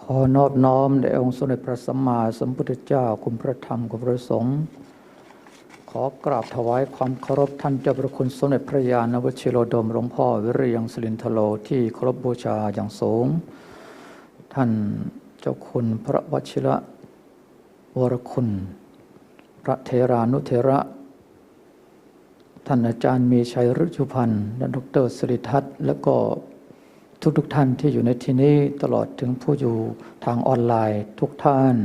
ขอนอบน้อมแด่องค์สมเด็จพระสัมมาสัมพุทธเจ้าคุณพระธรรมคุณพระสงฆ์ขอกราบถวายความเคารพท่านเจ้าพระคุณสมเด็จพระญาณวชิโรดมหลวงพ่อวิริยังสลินทโลที่เคารพบูชาอย่างสูง ท่านเจ้าคุณพระวชิระวรคุณ พระเทรานุเทระ ท่านอาจารย์มีชัยฤชุพันธ์และดรสิริทัศน์และก็ ทุกทุกๆท่านที่อยู่ในที่นี้ตลอดถึงผู้อยู่ทางออนไลน์ทุกท่าน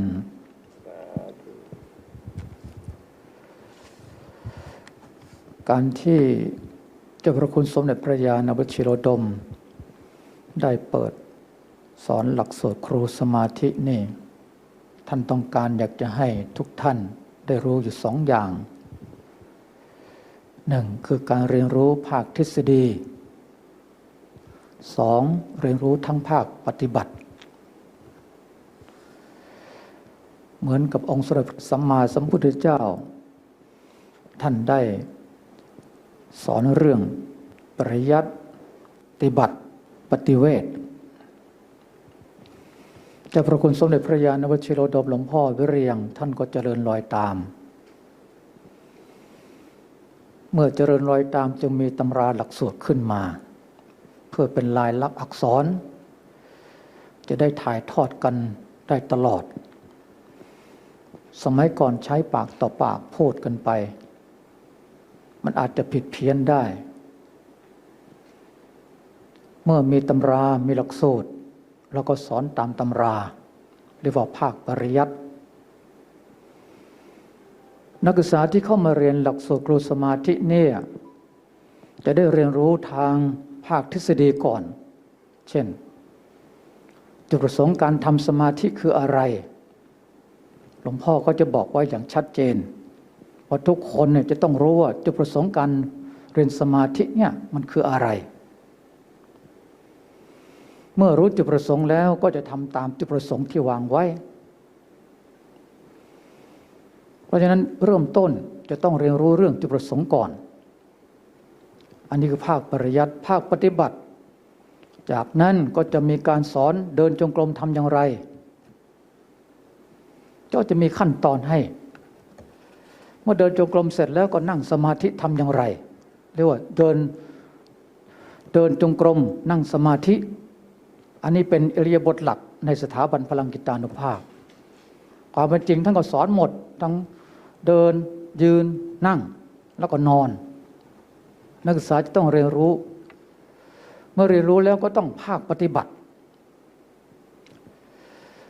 การที่เจ้าพระคุณสมเด็จพระยาณวชิโรดม ได้เปิดสอนหลักสูตรครูสมาธินี่ ท่านต้องการอยากจะให้ทุกท่านได้รู้อยู่สองอย่างหนึ่งคือการเรียนรู้ภาคทฤษฎี สองเรียนรู้ทั้งภาคปฏิบัติ เหมือนกับองค์สมเด็จพรสัมมาสัมพุทธเจ้า ท่านได้สอนเรื่องปริยัติปฏิบัติปฏิเวทจ้าพระคุณสมเด็จพระยาณวชิโรดมหลวงพ่อวิเรียง ท่านก็เจริญรอยตาม เมื่อเจริญรอยตามจึงมีตำราหลักสูตรขึ้นมา เพื่อเป็นลายลักษณ์อักษร จะได้ถ่ายทอดกันได้ตลอด สมัยก่อนใช้ปากต่อปากพูดกันไป มันอาจจะผิดเพี้ยนได้ เมื่อมีตำรา มีหลักสูตรเราก็สอนตามตำราเรียกว่าภาคปริยัตินักศึกษาที่เข้ามาเรียนหลักสูตรครูสมาธิเนี่ยจะได้เรียนรู้ทาง ภาคทฤษฎีก่อน เช่น จุดประสงค์การทำสมาธิคืออะไร หลวงพ่อก็จะบอกไว้อย่างชัดเจนว่าทุกคนเนี่ยจะต้องรู้ว่าจุดประสงค์การเรียนสมาธิเนี่ยมันคืออะไร เมื่อรู้จุดประสงค์แล้วก็จะทำตามจุดประสงค์ที่วางไว้ เพราะฉะนั้นเริ่มต้นจะต้องเรียนรู้เรื่องจุดประสงค์ก่อน อันนี้คือภาคปริยัติภาคปฏิบัติ จากนั้นก็จะมีการสอนเดินจงกรมทำอย่างไร ก็จะมีขั้นตอนให้ เมื่อเดินจงกรมเสร็จแล้วก็นั่งสมาธิทำอย่างไร เรียกว่าเดินเดินจงกรมนั่งสมาธิ อันนี้เป็นอริยบทหลักในสถาบันพลังกิตานุภาพ ความเป็นจริงท่านก็สอนหมดทั้งเดินยืนนั่งแล้วก็นอน นักศึกษาจะต้องเรียนรู้ เมื่อเรียนรู้แล้วก็ต้องภาคปฏิบัติ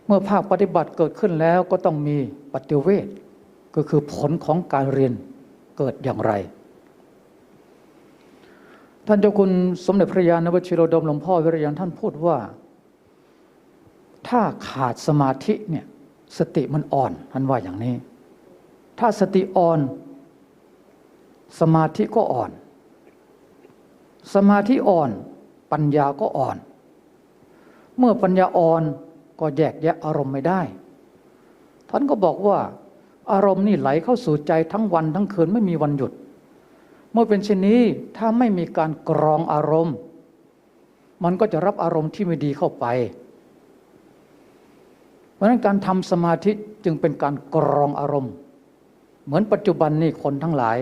เมื่อภาคปฏิบัติเกิดขึ้นแล้วก็ต้องมีปฏิเวทก็คือผลของการเรียนเกิดอย่างไร ท่านเจ้าคุณสมเด็จพระยาณวชิโรดมหลวงพ่อวิริยังท่านพูดว่า ถ้าขาดสมาธิเนี่ยสติมันอ่อนท่านว่าอย่างนี้ ถ้าสติอ่อน สมาธิก็อ่อน สมาธิอ่อน ปัญญาก็อ่อน เมื่อปัญญาอ่อนก็แยกแยะอารมณ์ไม่ได้ ท่านก็บอกว่า อารมณ์นี่ไหลเข้าสู่ใจทั้งวันทั้งคืนไม่มีวันหยุด เมื่อเป็นเช่นนี้ถ้าไม่มีการกรองอารมณ์ มันก็จะรับอารมณ์ที่ไม่ดีเข้าไป เพราะฉะนั้นการทำสมาธิจึงเป็นการกรองอารมณ์ เหมือนปัจจุบันนี้คนทั้งหลาย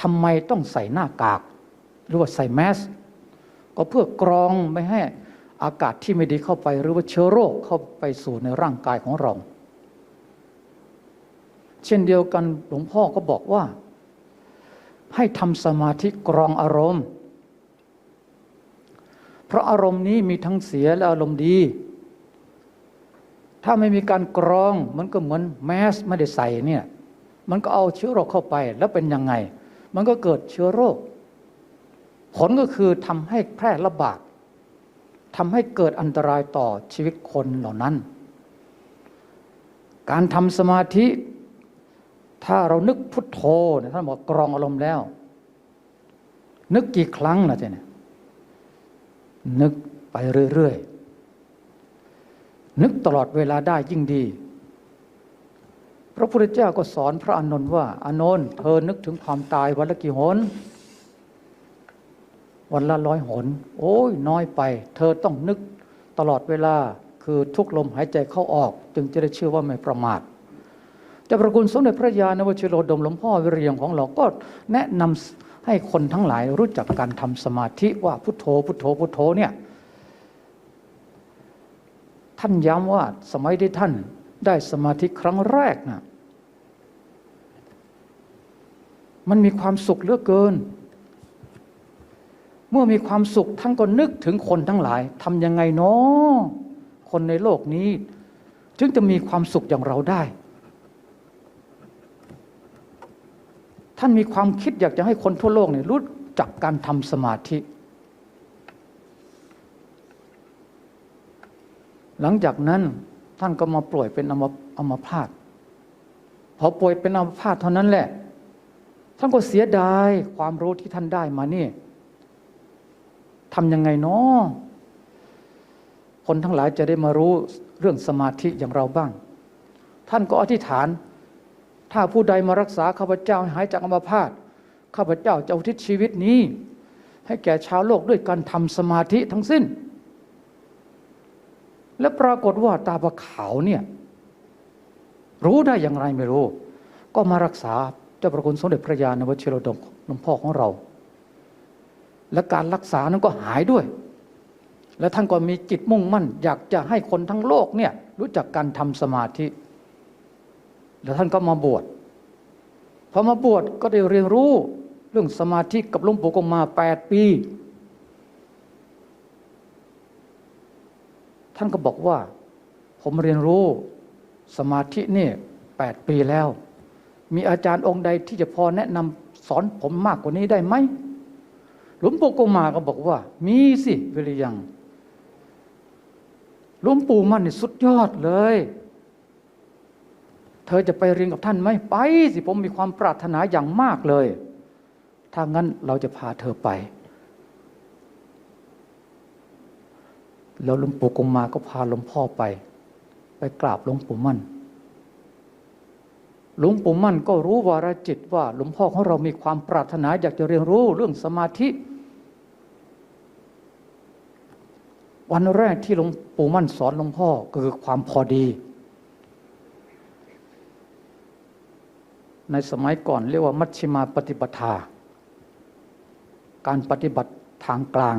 ทำไมต้องใส่หน้ากาก หรือว่าใส่แมสก็เพื่อกรองไม่ให้อากาศที่ไม่ดีเข้าไป หรือว่าเชื้อโรคเข้าไปสู่ในร่างกายของเรา เช่นเดียวกันหลวงพ่อก็บอกว่า ให้ทำสมาธิกรองอารมณ์ เพราะอารมณ์นี้มีทั้งเสียและอารมณ์ดี ถ้าไม่มีการกรองมันก็เหมือนแมสไม่ได้ใส่เนี่ยมันก็เอาเชื้อโรคเข้าไปแล้วเป็นยังไง มันก็เกิดเชื้อโรค ผลก็คือทำให้แพร่ระบาดทำให้เกิดอันตรายต่อชีวิตคนเหล่านั้น การทำสมาธิ ถ้าเรานึกพุทโธท่านบอกกรองอารมณ์แล้ว นึกกี่ครั้งล่ะเจ๊เนี่ยนึกไปเรื่อยๆ นึกตลอดเวลาได้ยิ่งดี พระพุทธเจ้าก็สอนพระอานนท์ว่า อานนท์เธอนึกถึงความตายวันละกี่หน วันละร้อยหน โอ้ยน้อยไป เธอต้องนึกตลอดเวลาคือทุกลมหายใจเข้าออก จึงจะได้ชื่อว่าไม่ประมาทเจ้าประคุณสมเด็จพระยาณวชิโรดมหลวงพ่อวิริยงของเราก็แนะนำให้คนทั้งหลายรู้จักการทำสมาธิว่าพุทโธพุทโธพุทโธเนี่ยท่านย้ำว่าสมัยที่ท่านได้สมาธิครั้งแรกนะมันมีความสุขเหลือเกิน มื่อมีความสุขท่านก็นึกถึงคนทั้งหลายทำยังไงเนาะคนในโลกนี้จึงจะมีความสุขอย่างเราได้ ท่านมีความคิดอยากจะให้คนทั่วโลกเนี่ยรู้จักการทำสมาธิ หลังจากนั้นท่านก็มาป่วยเป็นอมอัมพาตพอป่วยเป็นอัมพาตเท่านั้นแหละ ท่านก็เสียดายความรู้ที่ท่านได้มานี่ ทำยังไงเนาะคนทั้งหลายจะได้มารู้เรื่องสมาธิอย่างเราบ้าง ท่านก็อธิษฐาน ถ้าผู้ใดมารักษาข้าพเจ้าให้หายจากอัมพาตข้าพเจ้าจะอุทิศชีวิตนี้ ให้แก่ชาวโลกด้วยการทำสมาธิทั้งสิ้น และปรากฏว่าตาประขาวเนี่ยรู้ได้อย่างไรไม่รู้ ก็มารักษาเจ้าประคุณสมเด็จพระยาณวชิรดมหลวงพ่อของเรา และการรักษานั้นก็หายด้วย และท่านก็มีจิตมุ่งมั่น อยากจะให้คนทั้งโลกเนี่ยรู้จักการทำสมาธิ แล้วท่านก็มาบวชพอมาบวชก็ได้เรียนรู้เรื่องสมาธิกับหลวงปู่กงมาแปดปี ท่านก็บอกว่า ผมเรียนรู้สมาธินี่แปดปีแล้ว มีอาจารย์องค์ใดที่จะพอแนะนำสอนผมมากกว่านี้ได้ไหม หลวงปู่กงมาก็บอกว่า มีสิวิริยังหลวงปู่มันนี่สุดยอดเลย เธอจะไปเรียนกับท่านไหมไปสิผมมีความปรารถนาอย่างมากเลย ถ้างั้นเราจะพาเธอไป แล้วหลวงปู่กงมาก็พาหลวงพ่อไป ไปกราบหลวงปู่มั่น หลวงปู่มั่นก็รู้วาระจิตว่า หลวงพ่อของเรามีความปรารถนาอยากจะเรียนรู้เรื่องสมาธิ วันแรกที่หลวงปู่มั่นสอนหลวงพ่อก็คือความพอดี ในสมัยก่อนเรียกว่ามัชฌิมาปฏิปทา การปฏิบัติทางกลาง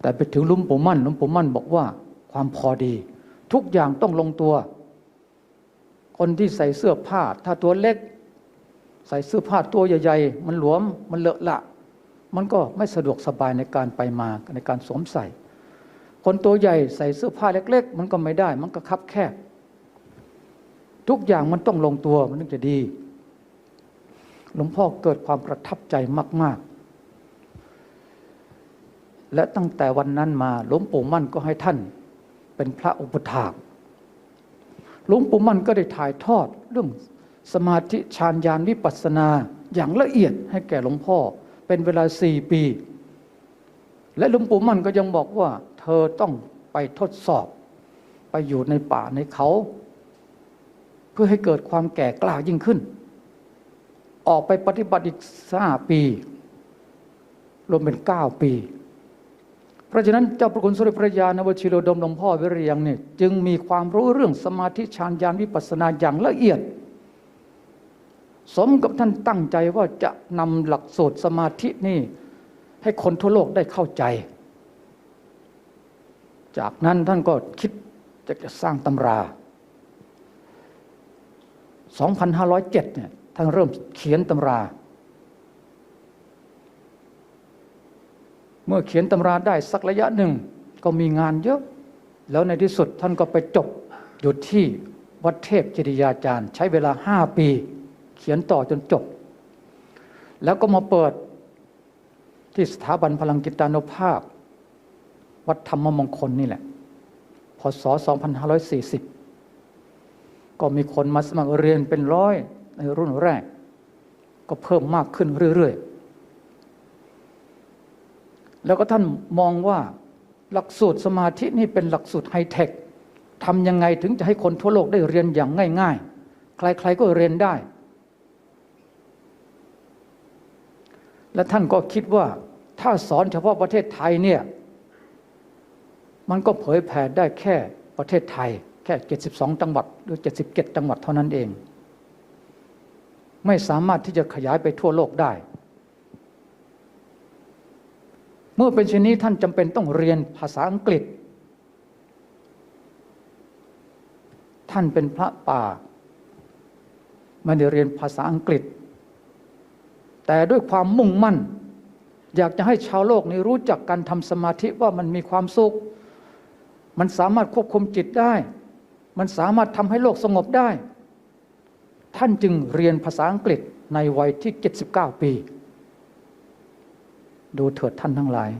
แต่ไปถึงหลุมปู่มั่นหลุมปู่มั่นบอกว่า ความพอดี ทุกอย่างต้องลงตัว คนที่ใส่เสื้อผ้า ถ้าตัวเล็ก ใส่เสื้อผ้าตัวใหญ่ๆ มันหลวมมันเลอะละ มันก็ไม่สะดวกสบายในการไปมาในการสวมใส่ คนตัวใหญ่ใส่เสื้อผ้าเล็ก ๆ มันก็ไม่ได้ มันก็คับแคบ ทุกอย่างมันต้องลงตัวมันถึงจะดี หลวงพ่อเกิดความประทับใจมาก ๆ และตั้งแต่วันนั้นมาหลวงปู่มั่นก็ให้ท่านเป็นพระอุปถาก หลวงปู่มั่นก็ได้ถ่ายทอดเรื่องสมาธิฌานญาณวิปัสสนาอย่างละเอียดให้แก่หลวงพ่อ เป็นเวลาสี่ปี และหลวงปู่มั่นก็ยังบอกว่า เธอต้องไปทดสอบ ไปอยู่ในป่าในเขา เพื่อให้เกิดความแก่กล้ายิ่งขึ้น ออกไปปฏิบัติอีกห้าปี รวมเป็นเก้าปี เพราะฉะนั้นเจ้าประคุณสุริพระยานวชิโรดมหลวงพ่อวิริยังเนี่ยจึงมีความรู้เรื่องสมาธิฌานญาณวิปัสสนาอย่างละเอียด สมกับท่านตั้งใจว่าจะนำหลักสูตรสมาธินี่ให้คนทั่วโลกได้เข้าใจ จากนั้นท่านก็คิดจะจะสร้างตำรา 2507เนี่ยท่านเริ่มเขียนตำรา เมื่อเขียนตำราได้สักระยะหนึ่งก็มีงานเยอะ แล้วในที่สุดท่านก็ไปจบอยู่ที่วัดเทพจริยาจารย์ ใช้เวลาห้าปี เขียนต่อจนจบ แล้วก็มาเปิดที่สถาบันพลังจิตานุภาพ วัดธรรมมงคลนี่แหละ พศ 2540 ก็มีคนมาสมัครเรียนเป็นร้อยในรุ่นแรก ก็เพิ่มมากขึ้นเรื่อยๆ แล้วก็ท่านมองว่าหลักสูตรสมาธินี่เป็นหลักสูตรไฮเทคทำยังไงถึงจะให้คนทั่วโลกได้เรียนอย่างง่าย ๆ ใครๆก็เรียนได้ และท่านก็คิดว่าถ้าสอนเฉพาะประเทศไทยเนี่ย มันก็เผยแผ่ได้แค่ประเทศไทย แค่ 72 จังหวัด หรือ 77 จังหวัดเท่านั้นเอง ไม่สามารถที่จะขยายไปทั่วโลกได้ เมื่อเป็นเช่นนี้ท่านจำเป็นต้องเรียนภาษาอังกฤษ ท่านเป็นพระป่าไม่ได้เรียนภาษาอังกฤษ แต่ด้วยความมุ่งมั่น อยากจะให้ชาวโลกนี้รู้จักการทำสมาธิว่ามันมีความสุข มันสามารถควบคุมจิตได้ มันสามารถทำให้โลกสงบได้ ท่านจึงเรียนภาษาอังกฤษในวัยที่ 79 ปี ดูเถิดท่านทั้งหลาย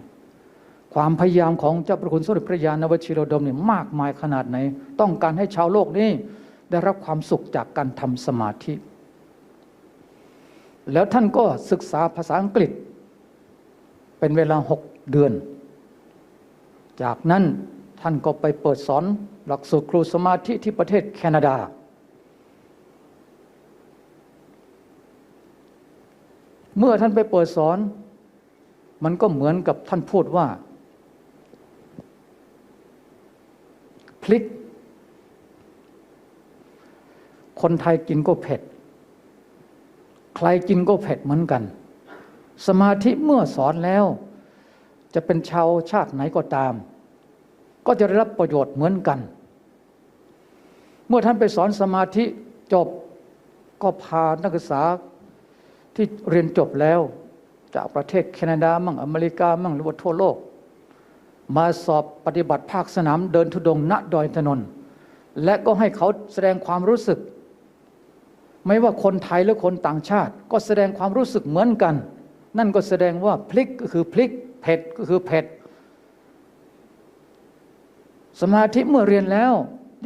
ความพยายามของเจ้าประคุณสมเด็จพระยาณวชิโรดมเนี่ยมากมายขนาดไหน ต้องการให้ชาวโลกนี้ได้รับความสุขจากการทำสมาธิ แล้วท่านก็ศึกษาภาษาอังกฤษ เป็นเวลาหกเดือน จากนั้นท่านก็ไปเปิดสอนหลักสูตรครูสมาธิที่ประเทศแคนาดา เมื่อท่านไปเปิดสอน มันก็เหมือนกับท่านพูดว่า พลิก คนไทยกินก็เผ็ด ใครกินก็เผ็ดเหมือนกัน สมาธิเมื่อสอนแล้ว จะเป็นชาวชาติไหนก็ตาม ก็จะได้รับประโยชน์เหมือนกัน เมื่อท่านไปสอนสมาธิจบก็พานักศึกษาที่เรียนจบแล้ว จากประเทศแคนาดามั่งอเมริกามั่งหรือว่าทั่วโลก มาสอบปฏิบัติภาคสนามเดินทุดงณดอยถนน และก็ให้เขาแสดงความรู้สึก ไม่ว่าคนไทยหรือคนต่างชาติ ก็แสดงความรู้สึกเหมือนกัน นั่นก็แสดงว่าพลิกก็คือพลิกเผ็ดก็คือเผ็ดสมาธิเมื่อเรียนแล้ว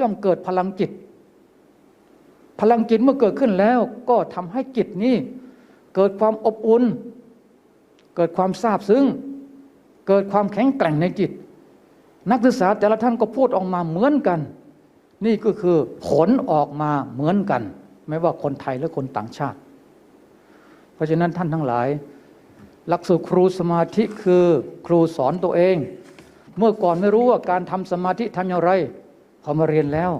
ย่อมเกิดพลังจิต พลังจิตเมื่อเกิดขึ้นแล้ว ก็ทำให้จิตนี้เกิดความอบอุ่น เกิดความซาบซึ้งเกิดความแข็งแกร่งในจิต นักศึกษาแต่ละท่านก็พูดออกมาเหมือนกัน นี่ก็คือผลออกมาเหมือนกัน ไม่ว่าคนไทยหรือคนต่างชาติ เพราะฉะนั้นท่านทั้งหลาย หลักสูตรครูสมาธิคือครูสอนตัวเอง เมื่อก่อนไม่รู้ว่าการทำสมาธิทำอย่างไรพอมาเรียนแล้ว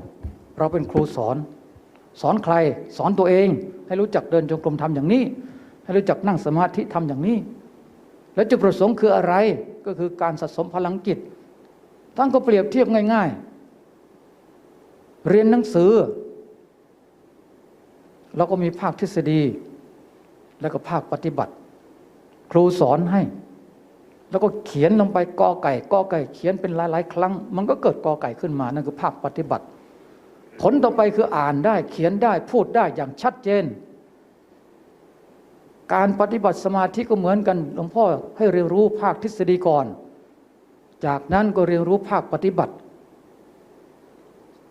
เราเป็นครูสอน สอนใคร สอนตัวเอง ให้รู้จักเดินจงกรมทำอย่างนี้ ให้รู้จักนั่งสมาธิทำอย่างนี้ แล้วจุดประสงค์คืออะไรก็คือการสะสมพลังจิตท่านก็เปรียบเทียบง่าย ๆ เรียนหนังสือเราก็มีภาคทฤษฎี แล้วก็ภาคปฏิบัติ ครูสอนให้ แล้วก็เขียนลงไปกอไก่กอไก่ เขียนเป็นหลายๆ ครั้ง มันก็เกิดกอไก่ขึ้นมานั่นคือภาคปฏิบัติ ผลต่อไปคืออ่านได้เขียนได้พูดได้อย่างชัดเจน การปฏิบัติสมาธิก็เหมือนกันหลวงพ่อให้เรียนรู้ภาคทฤษฎีก่อน จากนั้นก็เรียนรู้ภาคปฏิบัติ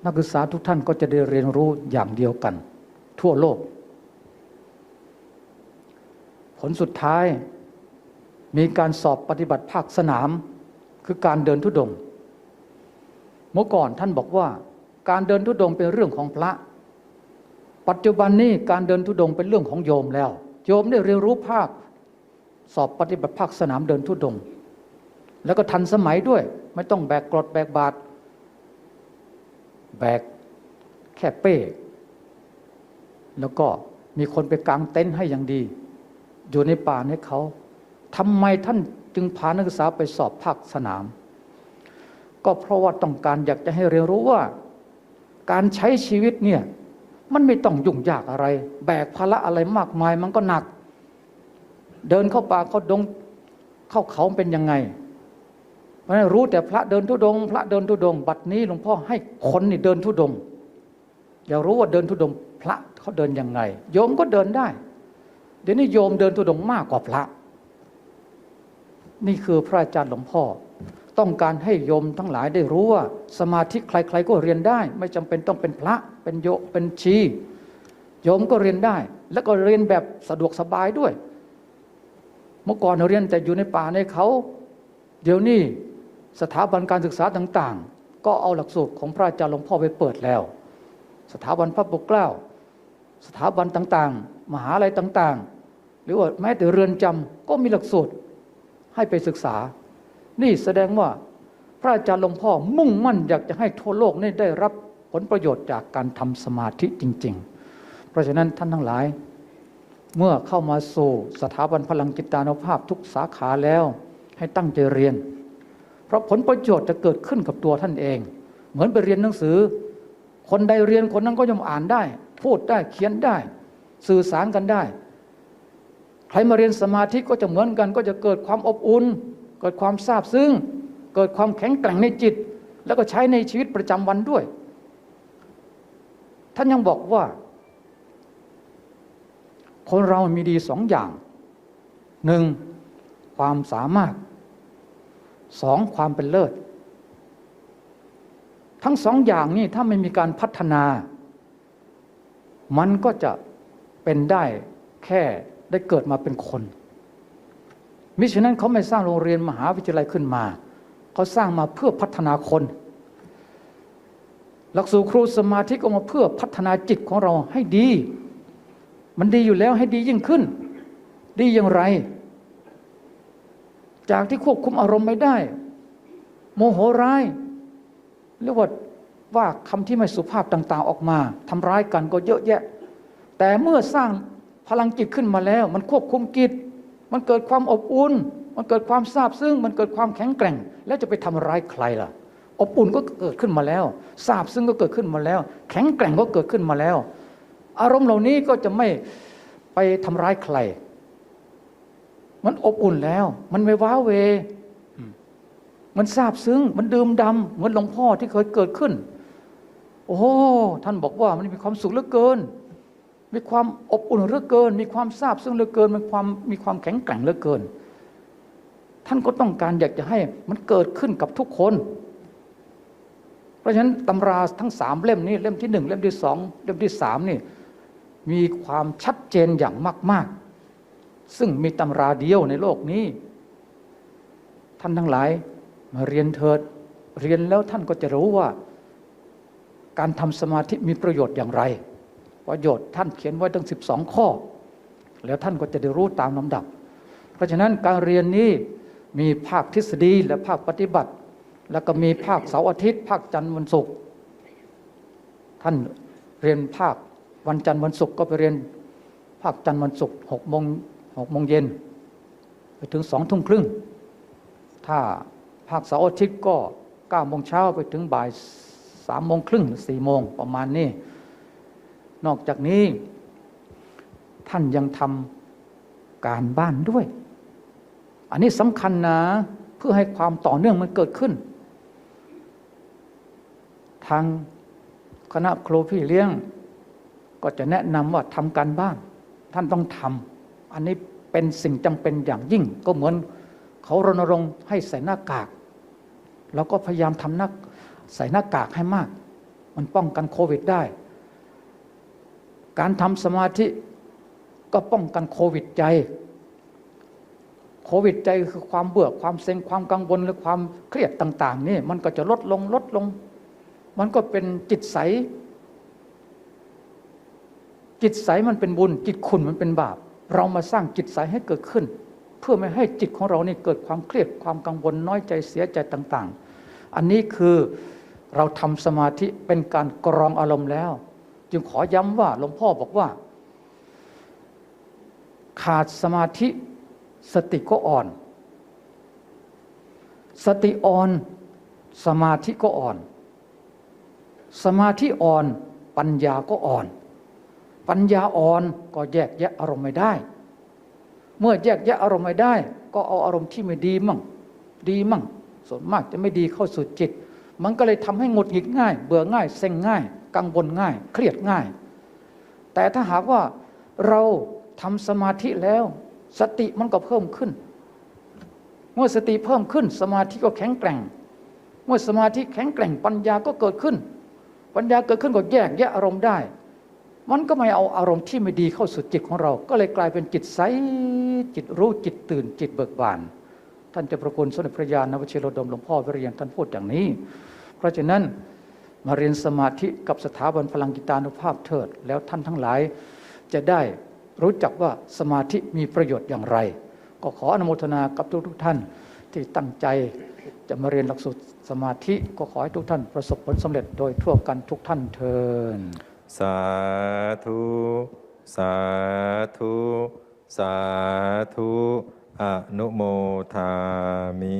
นักศึกษาทุกท่านก็จะได้เรียนรู้อย่างเดียวกัน ทั่วโลก ผลสุดท้ายมีการสอบปฏิบัติภาคสนาม คือการเดินทุดงค์เมื่อก่อนท่านบอกว่าการเดินทุดงค์เป็นเรื่องของพระ ปัจจุบันนี้การเดินทุดงค์เป็นเรื่องของโยมแล้ว โยมได้เรียนรู้ภาค สอบปฏิบัติภาคสนามเดินทุดงค์แล้วก็ทันสมัยด้วย ไม่ต้องแบกกรดแบกบาตรแบกแค่เป้ แล้วก็มีคนไปกางเต็นท์ให้อย่างดี อยู่ในป่าให้เขาทำไมท่านจึงพานักศึกษาไปสอบภาคสนาม ก็เพราะว่าต้องการอยากจะให้เรียนรู้ว่า การใช้ชีวิตเนี่ย มันไม่ต้องยุ่งยากอะไร แบกภาระอะไรมากมายมันก็หนัก เดินเข้าป่าเข้าดงเข้าเขาเป็นยังไงเพราะนั้นรู้แต่พระเดินทุดง พระเดินทุดง บัดนี้หลวงพ่อให้คนนี่เดินทุดง อย่ารู้ว่าเดินทุดง พระเขาเดินยังไง โยมก็เดินได้ เดี๋ยวนี้โยมเดินทุดงมากกว่าพระ นี่คือพระอาจารย์หลวงพ่อ ต้องการให้โยมทั้งหลายได้รู้ว่า สมาธิใคร ๆ ก็เรียนได้ ไม่จำเป็นต้องเป็นพระเป็นโยเป็นชี โยมก็เรียนได้ แล้วก็เรียนแบบสะดวกสบายด้วย เมื่อก่อนเราเรียนแต่อยู่ในป่าในเขา เดี๋ยวนี้สถาบันการศึกษาต่างๆ ก็เอาหลักสูตรของพระอาจารย์หลวงพ่อไปเปิดแล้ว สถาบันพระปกเกล้า สถาบันต่างๆ มหาลัยต่างๆ หรือว่าแม้แต่เรือนจำก็มีหลักสูตรให้ไปศึกษา นี่แสดงว่าพระอาจารย์หลวงพ่อมุ่งมั่นอยากจะให้ทั่วโลกนี่ได้รับผลประโยชน์จากการทำสมาธิจริง ๆ เพราะฉะนั้นท่านทั้งหลาย เมื่อเข้ามาสู่สถาบันพลังจิตานุภาพทุกสาขาแล้ว ให้ตั้งใจเรียน เพราะผลประโยชน์จะเกิดขึ้นกับตัวท่านเอง เหมือนไปเรียนหนังสือ คนใดเรียนคนนั้นก็ย่อมอ่านได้ พูดได้เขียนได้ สื่อสารกันได้ ใครมาเรียนสมาธิก็จะเหมือนกัน ก็จะเกิดความอบอุ่น กิดความซาบซึ้งเกิดความแข็งแกร่งในจิต แล้วก็ใช้ในชีวิตประจำวันด้วย ท่านยังบอกว่า คนเรามีดีสองอย่างหนึ่งความสามารถสองความเป็นเลิศ ทั้งสองอย่างนี้ถ้าไม่มีการพัฒนา มันก็จะเป็นได้แค่ได้เกิดมาเป็นคน มิฉะนั้นเขาไม่สร้างโรงเรียนมหาวิทยาลัยขึ้นมา เขาสร้างมาเพื่อพัฒนาคน หลักสูตรครูสมาธิก็มาเพื่อพัฒนาจิตของเราให้ดี มันดีอยู่แล้วให้ดียิ่งขึ้น ดีอย่างไร จากที่ควบคุมอารมณ์ไม่ได้ โมโหร้ายเรียกว่าว่าคำที่ไม่สุภาพต่าง ๆออกมาทำร้ายกันก็เยอะแยะ แต่เมื่อสร้างพลังจิตขึ้นมาแล้ว มันควบคุมจิต มันเกิดความอบอุ่น มันเกิดความซาบซึ้ง มันเกิดความแข็งแกร่ง แล้วจะไปทำร้ายใครล่ะ อบอุ่นก็เกิดขึ้นมาแล้วซาบซึ้งก็เกิดขึ้นมาแล้ว แข็งแกร่งก็เกิดขึ้นมาแล้ว อารมณ์เหล่านี้ก็จะไม่ไปทำร้ายใคร มันอบอุ่นแล้ว มันไม่ว้าเว มันซาบซึ้ง มันดื่มดำเหมือนหลวงพ่อที่เคยเกิดขึ้น โอ้ท่านบอกว่ามันมีความสุขเหลือเกิน มีความอบอุ่นเหลือเกิน มีความซาบซึ้งเหลือเกิน มีความมีความแข็งแกร่งเหลือเกิน ท่านก็ต้องการอยากจะให้มันเกิดขึ้นกับทุกคน เพราะฉะนั้นตำราทั้งสามเล่มนี้เล่มที่หนึ่งเล่มที่สองเล่มที่สามนี่มีความชัดเจนอย่างมาก ๆ ซึ่งมีตำราเดียวในโลกนี้ ท่านทั้งหลายมาเรียนเถิด เรียนแล้วท่านก็จะรู้ว่า การทำสมาธิมีประโยชน์อย่างไร ประโยชน์ท่านเขียนไว้ตั้ง 12 ข้อ แล้วท่านก็จะได้รู้ตามลำดับ เพราะฉะนั้นการเรียนนี้มีภาคทฤษฎีและภาคปฏิบัติ แล้วก็มีภาคเสาร์อาทิตย์ ภาคจันทร์วันศุกร์ท่านเรียนภาควันจันทร์วันศุกร์ก็ไปเรียนภาคจันทร์วันศุกร์หกโมงหกโมงเย็นไปถึงสองทุ่มครึ่ง ถ้าภาคเสาร์อาทิตย์ก็เก้าโมงเช้าไปถึงบ่ายสามโมงครึ่งสี่โมงประมาณนี้ นอกจากนี้ ท่านยังทำการบ้านด้วย อันนี้สำคัญนะ เพื่อให้ความต่อเนื่องมันเกิดขึ้น ทางคณะครูพี่เลี้ยง ก็จะแนะนำว่าทำการบ้าน ท่านต้องทำอันนี้เป็นสิ่งจำเป็นอย่างยิ่ง ก็เหมือนเขารณรงค์ให้ใส่หน้ากากเราก็พยายามทำนักใส่หน้ากากให้มาก มันป้องกันโควิดได้ การทำสมาธิก็ป้องกันโควิดใจ โควิดใจคือความเบื่อความเซ็งความกังวลหรือความเครียดต่าง ๆ นี่มันก็จะลดลงลดลง มันก็เป็นจิตใส จิตใสมันเป็นบุญ จิตคุณมันเป็นบาป เรามาสร้างจิตใสให้เกิดขึ้น เพื่อไม่ให้จิตของเรานี่เกิดความเครียดความกังวลน้อยใจเสียใจต่าง ๆ อันนี้คือเราทำสมาธิเป็นการกรองอารมณ์แล้ว จึงขอย้ำว่าหลวงพ่อบอกว่า ขาดสมาธิสติก็อ่อน สติอ่อนสมาธิก็อ่อน สมาธิอ่อน ปัญญาก็อ่อน ปัญญาอ่อนก็แยกแยะอารมณ์ไม่ได้ เมื่อแยกแยะอารมณ์ไม่ได้ ก็เอาอารมณ์ที่ไม่ดีมั่ง ดีมั่ง ส่วนมากจะไม่ดีเข้าสู่จิต มันก็เลยทำให้หงุดหงิดง่าย เบื่อง่าย เซ็งง่าย กังวลง่าย เครียดง่าย แต่ถ้าหากว่าเราทำสมาธิแล้ว สติมันก็เพิ่มขึ้น เมื่อสติเพิ่มขึ้น สมาธิก็แข็งแกร่ง เมื่อสมาธิแข็งแกร่งปัญญาก็เกิดขึ้น ปัญญาเกิดขึ้นก็แยกแยะอารมณ์ได้ มันก็ไม่เอาอารมณ์ที่ไม่ดีเข้าสู่จิตของเรา ก็เลยกลายเป็นจิตใสจิตรู้จิตตื่นจิตเบิกบาน ท่านจะประคุณสมเด็จพระญาณวชิรดมหลวงพ่อวิริยังท่านพูดอย่างนี้ เพราะฉะนั้นมาเรียนสมาธิกับสถาบันพลังกิตานุภาพเถิด แล้วท่านทั้งหลาย จะได้รู้จักว่าสมาธิมีประโยชน์อย่างไร ก็ขออนุโมทนากับทุกทุกท่านที่ตั้งใจจะมาเรียนหลักสูตรสมาธิก็ขอให้ทุกท่านประสบผลสำเร็จโดยทั่วกันทุกท่านเทินสาธุ สาธุ สาธุ อนุโมทามิ